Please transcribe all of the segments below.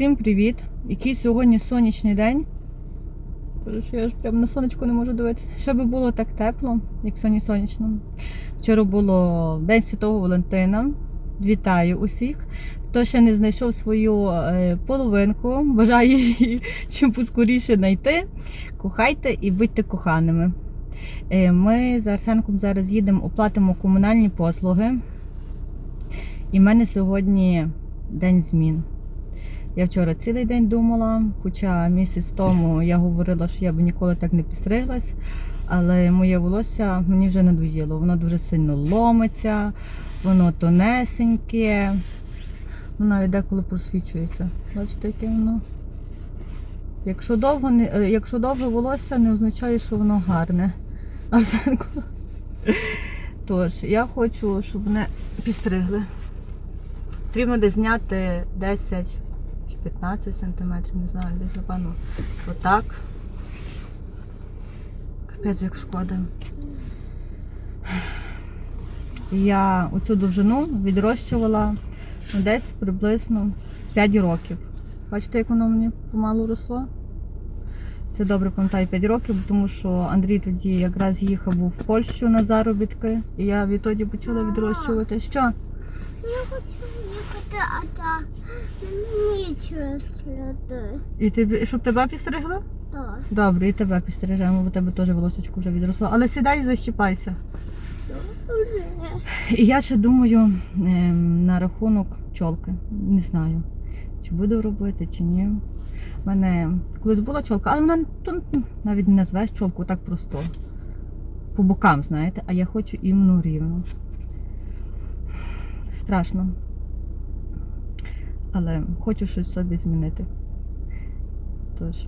Всім привіт! Який сьогодні сонячний день. Боже, що я ж прям на сонечко не можу дивитися. Ще би було так тепло, як сьогодні сонячно. Вчора було День Святого Валентина. Вітаю усіх. Хто ще не знайшов свою е, половинку, бажаю її чим поскоріше знайти. Кохайте і будьте коханими. Е, Ми з Арсенком зараз їдемо, оплатимо комунальні послуги. І в мене сьогодні день змін. Я вчора цілий день думала, хоча місяць тому я говорила, що я б ніколи так не підстриглась, але моє волосся мені вже надоїло. Воно дуже сильно ломиться, воно тонесеньке, ну навіть деколи просвічується. Бачите, яке воно. Якщо довго не, е, якщо довге волосся, не означає, що воно гарне. Арсенко. Тож, я хочу, щоб мене підстригли. Потрібно десь зняти 10 чи 15 сантиметрів, не знаю, десь напевно отак. Капець як шкода. Я оцю довжину відрощувала десь приблизно 5 років. Бачите, як воно мені помалу росло? Це добре пам'ятаю 5 років, тому що Андрій тоді якраз їхав був в Польщу на заробітки, і я відтоді почала відрощувати. Що? Я хочу їхати, а та мені нічого сліди. І тобі, щоб тебе підстригли? Так. Добре, і тебе підстрижемо, бо тебе теж волосочко вже відросло. Але сідай і защіпайся. І я ще думаю ем, на рахунок чолки. Не знаю, чи буду робити, чи ні. У мене колись була чолка, але вона то, навіть не назвеш чолку так просто. По бокам, знаєте, а я хочу іменно рівно. Страшно. Але хочу щось собі змінити. Тож.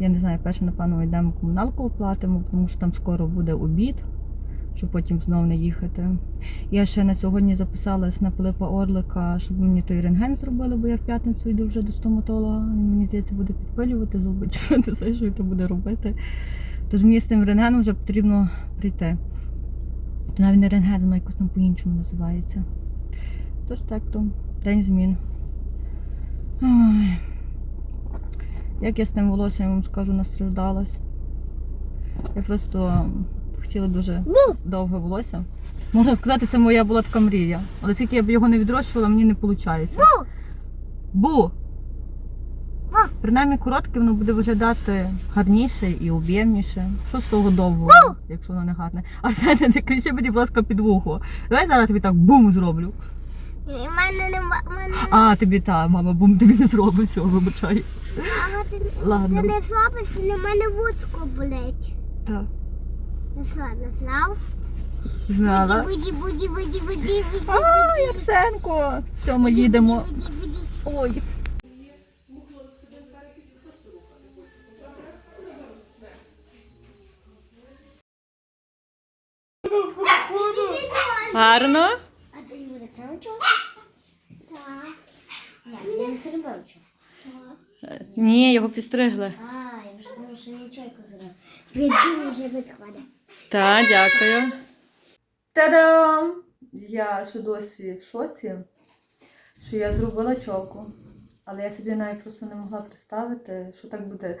Я не знаю, перше, напевно, йдемо комуналку оплатимо, тому що там скоро буде обід, щоб потім знову не їхати. Я ще на сьогодні записалась на Пилипа Орлика, щоб мені той рентген зробили, бо я в п'ятницю йду вже до стоматолога. Мені здається, буде підпилювати зуби, чи не знаю, що то буде робити. Тож мені з тим рентгеном вже потрібно прийти. То навіть не рентген, воно якось там по-іншому називається. Тож так то день змін. Ой. Як я з тим волоссям я вам скажу, настраждалась. Я просто хотіла дуже довге волосся. Можна сказати, це моя була така мрія. Але тільки я б його не відрощувала, мені не виходить. Бу! Принаймні коротке воно буде виглядати гарніше і об'ємніше. Що з того довгого, якщо воно не гарне. А все не кричи мені, будь ласка, під вухо. Давай зараз тобі так бум зроблю. І в мене нема. в Мене... А, тобі та, мама, бум тобі не зробить, все, вибачай. Мама, ти, Ладно. ти не зробиш, і на мене вузько болить. Так, Не слабо, знав? знала. Буді, буді, буді, буді, буді, Ай, буді. Арсенко! Все, ми їдемо. Буді, буді. Ой. Гарно? Так? Так. Ні, не зробив чого. Ні, його підстригли. А, я вже думала, що я чайку зробив. Він дуже відходить. Так, дякую. Та-дам! Я ще досі в шоці, що я зробила чолку. Але я собі навіть просто не могла представити, що так буде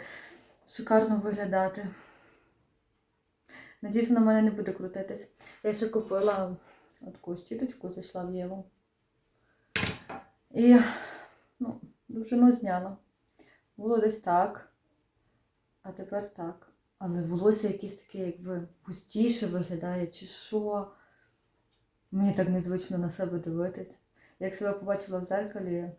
шикарно виглядати. Надіюсь, на мене не буде крутитись. Я ще купила таку щіточку, зайшла в Єву. І ну, довжину зняла. Було десь так, а тепер так. Але волосся якесь таке, якби густіше виглядає, чи що. Мені так незвично на себе дивитись. Як себе побачила в зеркалі.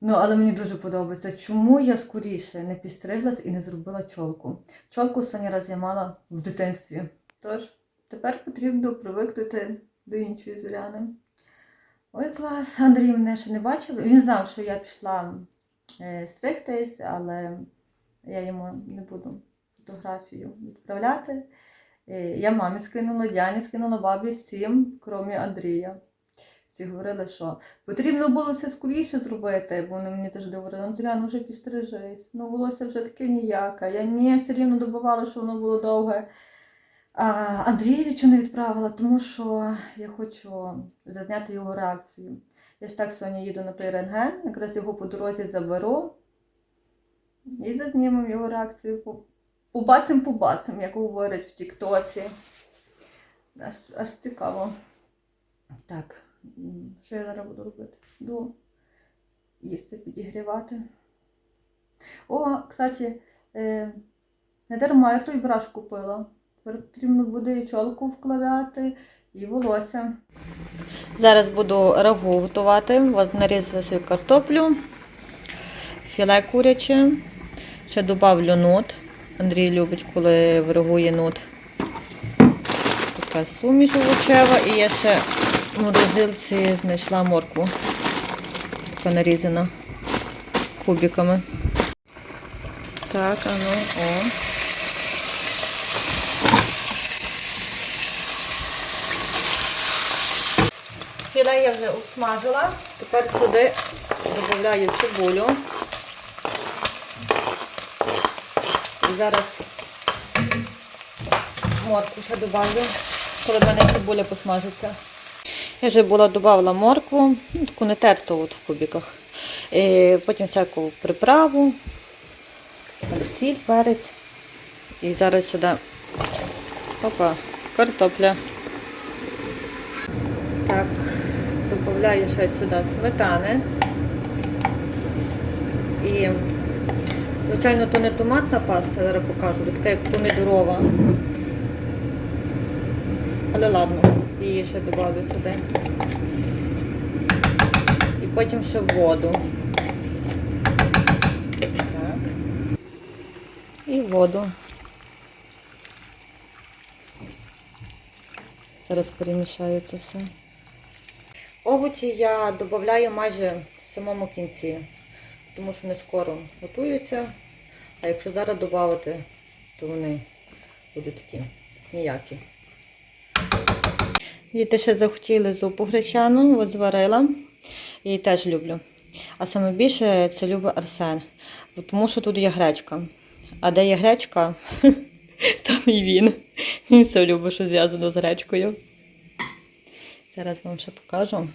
Ну, але мені дуже подобається. Чому я скоріше не підстриглась і не зробила чолку? Чолку останній раз я мала в дитинстві. Тож, тепер потрібно привикнути до іншої зоряни. Ой, клас! Андрій мене ще не бачив. Він знав, що я пішла е, стригтись, але я йому не буду фотографію відправляти. Е, Я мамі скинула, Дяні скинула бабі всім, крім Андрія. Всі говорили, що потрібно було все скоріше зробити, бо вони мені теж говорили, ну Зоряна, вже підстрижись, ну волосся вже таке ніяке. Я ні, все рівно добивала, що воно було довге. А Андрієвичу не відправила, тому що я хочу зазняти його реакцію. Я ж так сьогодні їду на той рентген, якраз його по дорозі заберу і зазнімемо його реакцію. По- Побацим, побацим, як говорять в Тіктоці. Аж, аж цікаво. Так, що я зараз буду робити? Буду їсти, підігрівати. О, кстати, е, не дарма я той браш купила. Потрібно буде і чолку вкладати, і волосся. Зараз буду рагу готувати. От нарізала свою картоплю, філе куряче. Ще додавлю нут. Андрій любить, коли в нут. Така суміш овочева. І я ще в морозилці знайшла моркву. Така нарізана кубиками. Так, а ну, о. Філе я вже обсмажила. Тепер сюди додаю цибулю. І зараз моркву ще додаю, коли в мене цибуля посмажиться. Я вже була додавала моркву, ну, таку не терту от в кубиках. І потім всяку приправу, сіль, перець. І зараз сюди опа, картопля. Так, додаю ще сюди сметани. І, звичайно, то не томатна паста, зараз покажу, така як помідорова. Але ладно, її ще додаю сюди. І потім ще воду. Так. І воду. Зараз перемішаю це все. Овочі я додаю майже в самому кінці, тому що не скоро готуються. А якщо зараз додати, то вони будуть такі ніякі. Діти ще захотіли зупу гречану, зварила. Її теж люблю. А саме більше це любить Арсен, тому що тут є гречка. А де є гречка, там і він. Він все любить, що зв'язано з гречкою. Зараз вам ще покажу,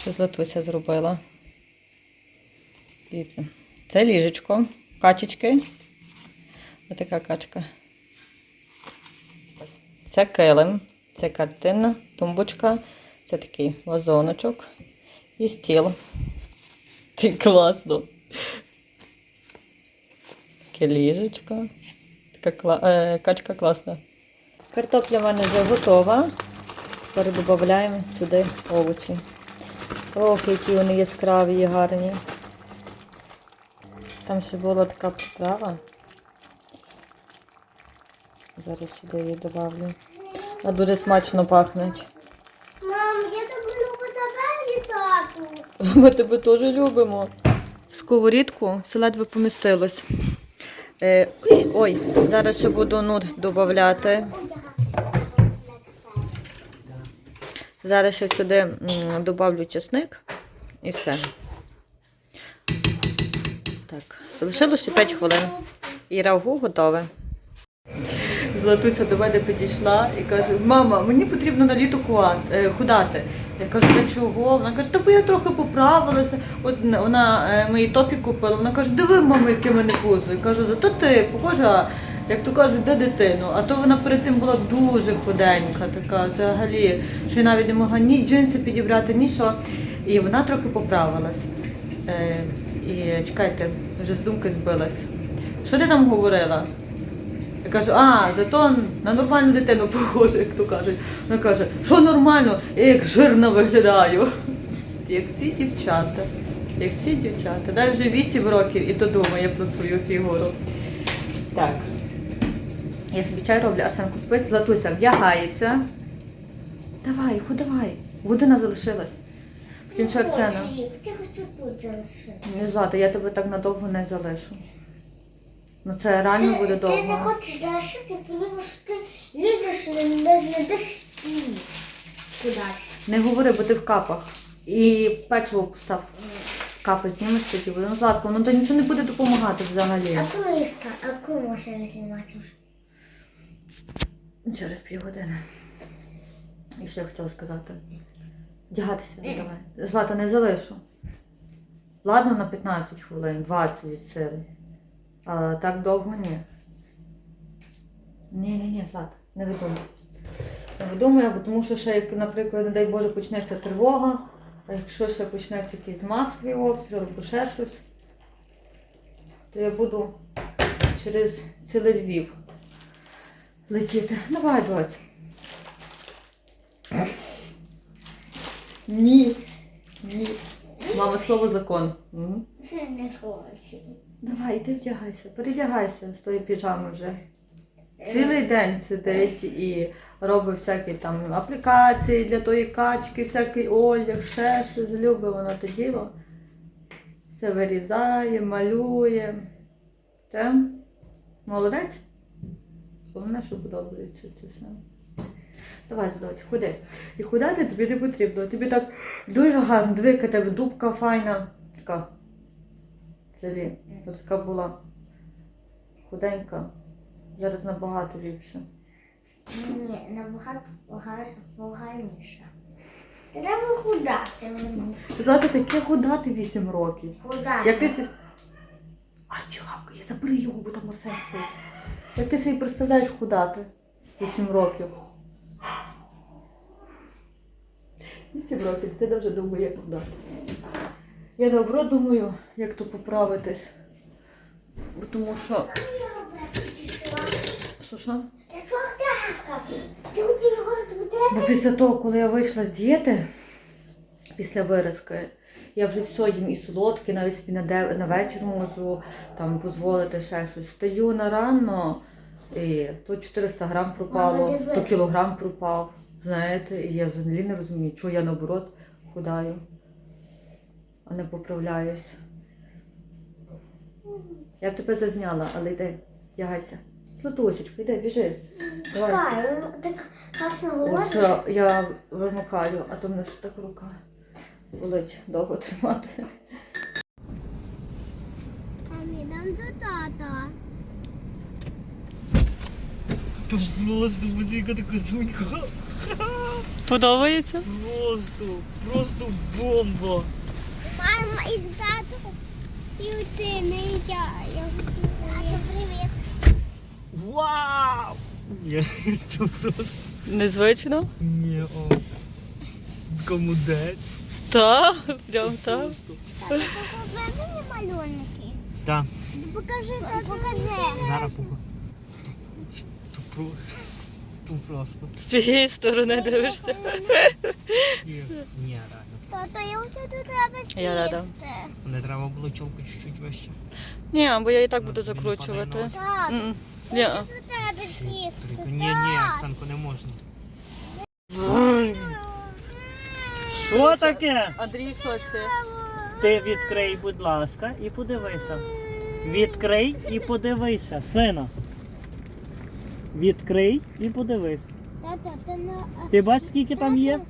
що Златуся зробила. Дивіться, це ліжечко, качечки. Отака качка. Це килим, це картина, тумбочка, це такий вазоночок і стіл. Ти класно. Таке ліжечко. Така кла... е, качка класна. Картопля в мене вже готова. Тепер додаємо сюди овочі. Ох, які вони яскраві і гарні. Там ще була така приправа. Зараз сюди її додавлю. А дуже смачно пахнуть. Мам, я тебе люблю тебе і тату. Ми тебе теж любимо. Сковорідку все ледве помістилось. Е, ой, ой, зараз ще буду нут додати. Зараз ще сюди м, чесник і все. Так, залишилося ще 5 хвилин. І рагу готове. Златуся до мене підійшла і каже: мама, мені потрібно на літо е, худати. Я кажу, для чого? Вона каже, та бо я трохи поправилася. От вона е, мої топі купила. Вона каже, диви, мама, яке мене пузо. Я кажу, зато ти похожа, як то кажуть, де дитину. А то вона перед тим була дуже худенька, така взагалі, що я навіть не могла ні джинси підібрати, ні що. І вона трохи поправилась. Е, і чекайте, вже з думки збилась. Що ти там говорила? Я кажу, а, зато на нормальну дитину похоже, як то кажуть. Вона каже, що нормально, я як жирно виглядаю. Як всі дівчата. Як всі дівчата. Дай вже 8 років і то думає про свою фігуру. Так. Я собі чай роблю, Арсенко спить, Златуся вдягається. Давай, худавай. Година залишилась. Потім ще Арсена. Ти хочу тут залишити. Не Злата, я тебе так надовго не залишу. Ну це реально буде Ти, ти не хочеш залишити, тому що ти їдеш, не, не знайдеш кудись. Не говори, бо ти в капах. І печиво постав. Капи знімеш тоді. Ну, Златко, ну то нічого не буде допомагати взагалі. А коли а коли можна знімати вже? Через півгодини. І ще я хотіла сказати. Вдягатися не давай. Злата не залишу. Ладно, на 15 хвилин, 20 від сили. А так довго ні. Ні, ні, ні, Злата, не видумуй. Не видумуй, або тому що ще, як, наприклад, не дай Боже, почнеться тривога, а якщо ще почнеться якийсь масовий обстріл або ще щось, то я буду через цілий Львів летіти. Давай, доць. Ні. Ні. Мама, слово закон. Мгм. Не хочу. Давай, іди вдягайся, передягайся з тої піжами вже. Цілий день сидить і робить всякі там аплікації для тої качки, всякий одяг, ще щось любить воно те діло. Все вирізає, малює. Це молодець. Головне, що подобається це все. Давай, задавайте, ходи. І худати тобі не потрібно. Тобі так дуже гарно, диви, тебе дубка файна. Така. Взагалі, от така була худенька. Зараз набагато ліпше. Ні, набагато поганіше. Треба худати мені. Злата таке худати 8 років. Худати. Як ти. А чигавка, я забери його, бо там Арсен спить. Як ти собі представляєш худати 8 років? 8 років, ти вже думає, як худати. Я наоборот думаю, як то поправитись. Тому що. Що що? Бо після того, коли я вийшла з дієти, після виразки, я вже все їм і солодке, навіть собі на, де, на вечір можу там дозволити ще щось. Стаю на рано, і то 400 грам пропало, Мама, то кілограм пропав. Знаєте, і я взагалі не розумію, чого я наоборот худаю, а не поправляюсь. Я б тебе зазняла, але йди, вдягайся. Златусечка, йди, біжи. Давай. Чекай, ну, так класно говориш. Все, я вимикаю, а то в мене ж так рука болить довго тримати. А йдемо до тата. То просто музика така сунька. Подобається? Просто, просто бомба. Мама і тато. І ти не я. Я хотів. Тато, привіт. Вау! Ні, то просто Незвично? ні, о. Комудець. Так, прям так. Просто. Покажи мені малюнки. Так, Покажи, покажи. зараз пока. То про. То просто. З цієї сторони дивишся. Ні, ні, реально. Тато, я хочу до тебе сісти. Я рада. Не треба було чолку чуть-чуть вище. Ні, бо я і так Ну, буду закручувати. Так, М-м. Ні. хочу до тебе сісти. Ні, ні, Арсенко, не можна. Що таке? Андрій, що це? Ти відкрий, будь ласка, і подивися. Відкрий і подивися, сина. Відкрий і подивись. Ти на... Ти бачиш, скільки там є?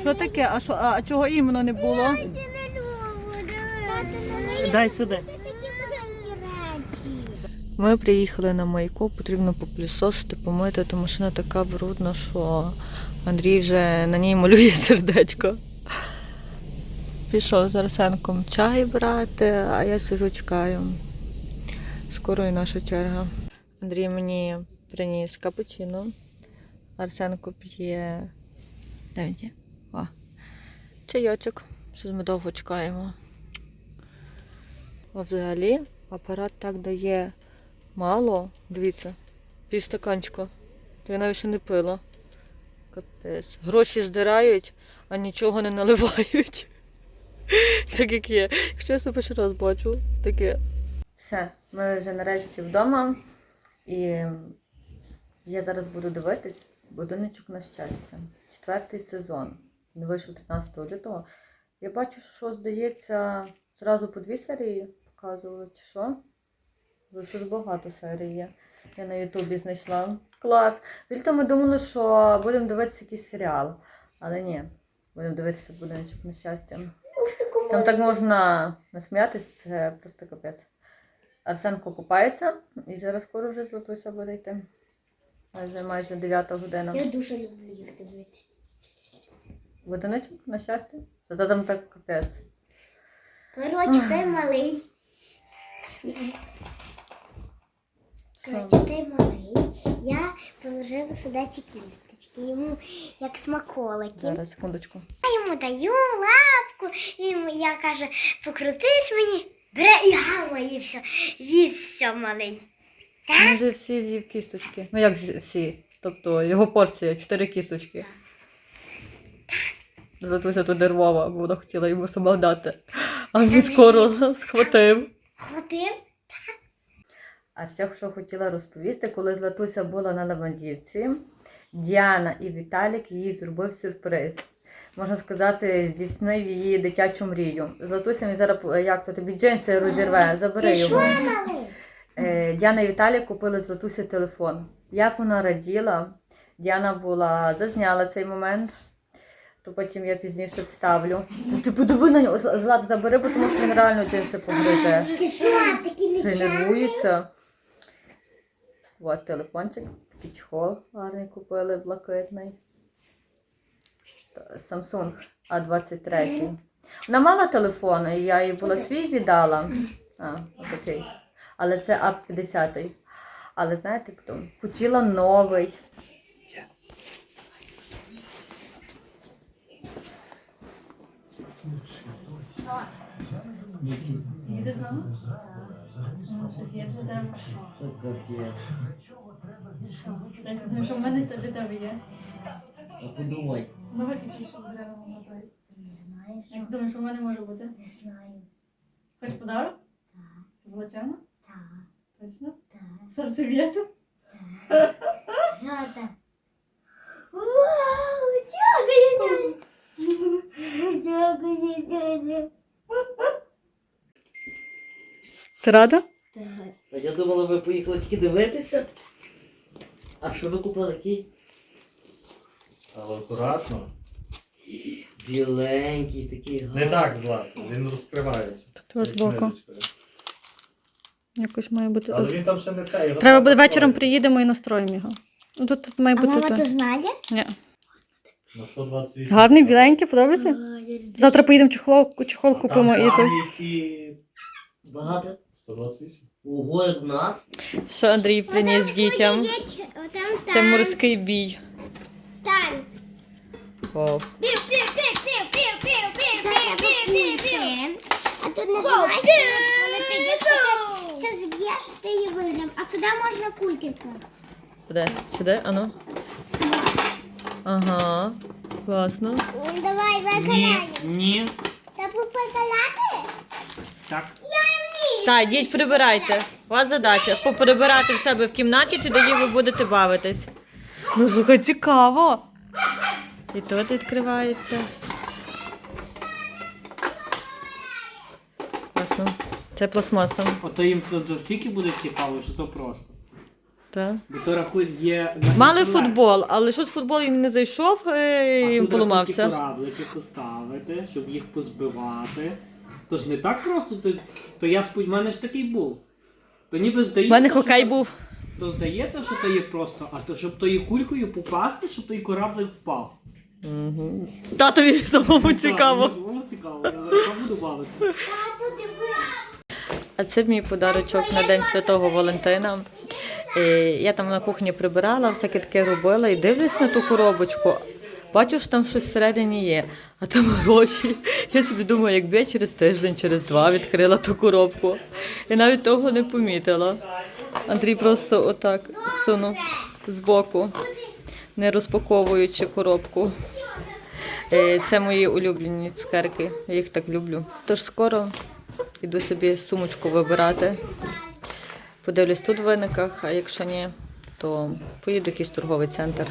Що таке? А що, а чого іменно не було? Дай сюди. Це такі маленькі речі. Ми приїхали на маяку, потрібно попілісосити, помити, тому машина така брудна, що Андрій вже на ній малює сердечко. Пішов з Арсенком чай брати, а я сижу чекаю. Скоро і наша черга. Андрій мені приніс капучино. Арсенко п'є. Де він є? О. Чайочок. Щось ми довго чекаємо. А взагалі апарат так дає мало. Дивіться, півстаканчика. То я навіть ще не пила. Капець. Гроші здирають, а нічого не наливають. Так як є. Якщо я себе перший раз бачу, таке. Все, ми вже нарешті вдома. І я зараз буду дивитись будиночок на щастя. Четвертий сезон. Він вийшов 13 лютого. Я бачу, що здається, зразу по дві серії показували, чи що? Тут багато серій є. Я на Ютубі знайшла. Клас. Звідти ми думали, що будемо дивитися якийсь серіал. Але ні, будемо дивитися будиночок на щастя. Там так можна насміятися, це просто капець. Арсенко купається і зараз скоро вже Златуся буде йти. Вже майже 9 година. Я дуже люблю їх дивитися. Одиничку, на щастя? Та там так капець. Коротше, той малий. Коротше, той малий. Я положила сюди ці кісточки. Йому як смаколики. Зараз, секундочку. Я йому даю лапку, він, я каже, покрутись мені, бере і гаває все. З'їсть все малий. Він вже всі з'їв кісточки. Ну як всі? Тобто його порція, чотири кісточки. Златуся туди рвова, бо вона хотіла йому сама дати. А він скоро схватив. Ходив. А ще що хотіла розповісти, коли Златуся була на Лавандівці, Діана і Віталік їй зробив сюрприз. Можна сказати, здійснив її дитячу мрію. Златуся мені зараз е, як то тобі джинси розірве, забери його. Е, Діана і Віталік купили Златусі телефон. Як вона раділа, Діана була зазняла цей момент, то потім я пізніше вставлю. Ти подиви на нього, Злат, забери, бо тому що він реально джинси погризе. Ти що, такий Ще нервується. От телефончик, такий чехол гарний купили, блакитний. Samsung A23. Вона мала телефон, і я їй була свій віддала. А, отакий. Але це А50. Але знаєте хто? Хотіла новий. Тому що в мене це для тебе є. А подумай. Ну, от і що зробимо на той. Не знаєш? Як ти думаєш, в мене може бути? Не знаю. Хочеш подарок? Золочено? Так, Точно? так, Серцев'єцю? так. Що там? Вау, дякую, дядя. Дякую, дядя. Ти рада? Так. А я думала, ви поїхали тільки дивитися. А що ви купили який? Але акуратно. Біленький, такий гарний. Не так злато, він розкривається. Тут збоку. книжечкою. Якось має бути. Але він там ще не цей. його Треба буде вечором приїдемо і настроїмо його. Ну, Тут має А бути. мама то. знає? Ні. На 128. Гарний, біленький, подобається? Завтра поїдемо чехол, чехол А купимо там, і там Багато. 128. Ого, як в нас. Що Андрій приніс дітям? Це морський бій. Там. Вау. Пів, пів, пів, пів, пів, пів, пів, пів, пів, пів, пів. А тут нажимаєш, коли ти якщо ти все зб'єш, ти її виграв. А сюди можна кульки класти. Де? Сюди? Ану. Ага. Класно. Давай, Ні, виконаємо. ні. Та попиталяти? Так. Так, діть, прибирайте. У вас задача поприбирати в себе в кімнаті, тоді ви будете бавитись. Ну, слухай, цікаво. І тут відкривається. Класно. Це пластмаса. Ото їм то настільки буде цікаво, що то просто. Так. Бо то рахують є. Мали футбол, але щось футбол їм не зайшов е, і поламався. кораблики поставити, щоб їх позбивати. То ж не так просто, то, то я сподь, в мене ж такий був. То ніби У здається. мене що хокей то- був. То здається, що то є просто, а то щоб тою кулькою попасти, щоб той кораблик впав. Татові самому цікаво. Самому цікаво, я буду бавитися. А це мій подарочок на День Святого Валентина. Е, Я там на кухні прибирала, всяке таке робила і дивлюсь на ту коробочку. Бачу, що там щось всередині є, а там гроші. Я собі думаю, якби я через тиждень, через два відкрила ту коробку. І навіть того не помітила. Андрій просто отак сунув збоку, не розпаковуючи коробку. Е, Це мої улюблені цукерки. Я їх так люблю. Тож скоро Іду собі сумочку вибирати. Подивлюсь тут в виниках, а якщо ні, то поїду в якийсь торговий центр.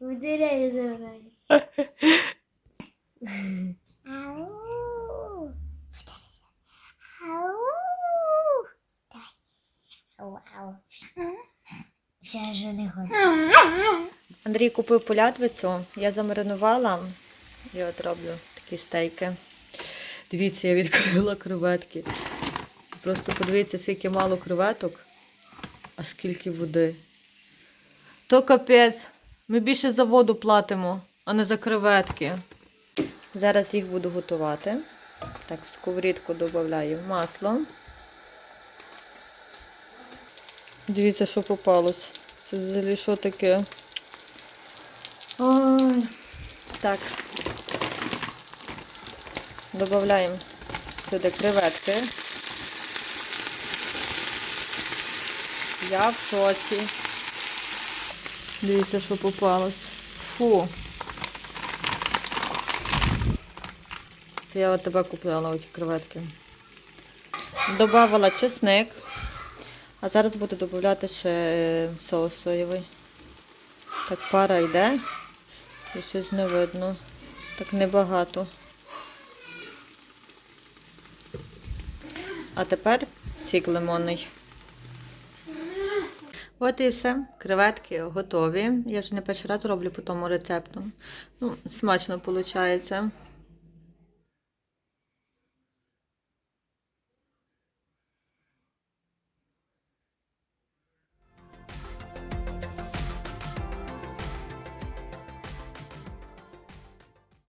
Вдиряю за мною. Ау. Ау. Давай. Ау, ау. Все вже не хочу. Андрій купив полядвицю, я замаринувала і от роблю такі стейки. Дивіться, я відкрила креветки. Просто подивіться, скільки мало креветок, а скільки води. То капець. Ми більше за воду платимо, а не за креветки. Зараз їх буду готувати. Так, в сковорідку додаю масло. Дивіться, що попалось. Це взагалі що таке? Так. Додаємо сюди креветки. Я в шоці. Дивіться, що попалось. Фу. Це я от тебе купила оті креветки. Добавила чесник. А зараз буду додати ще е, соус соєвий. Так, пара йде. І щось не видно. Так небагато. А тепер сік лимонний. От і все. Креветки готові. Я вже не перший раз роблю по тому рецепту. Ну, смачно виходить.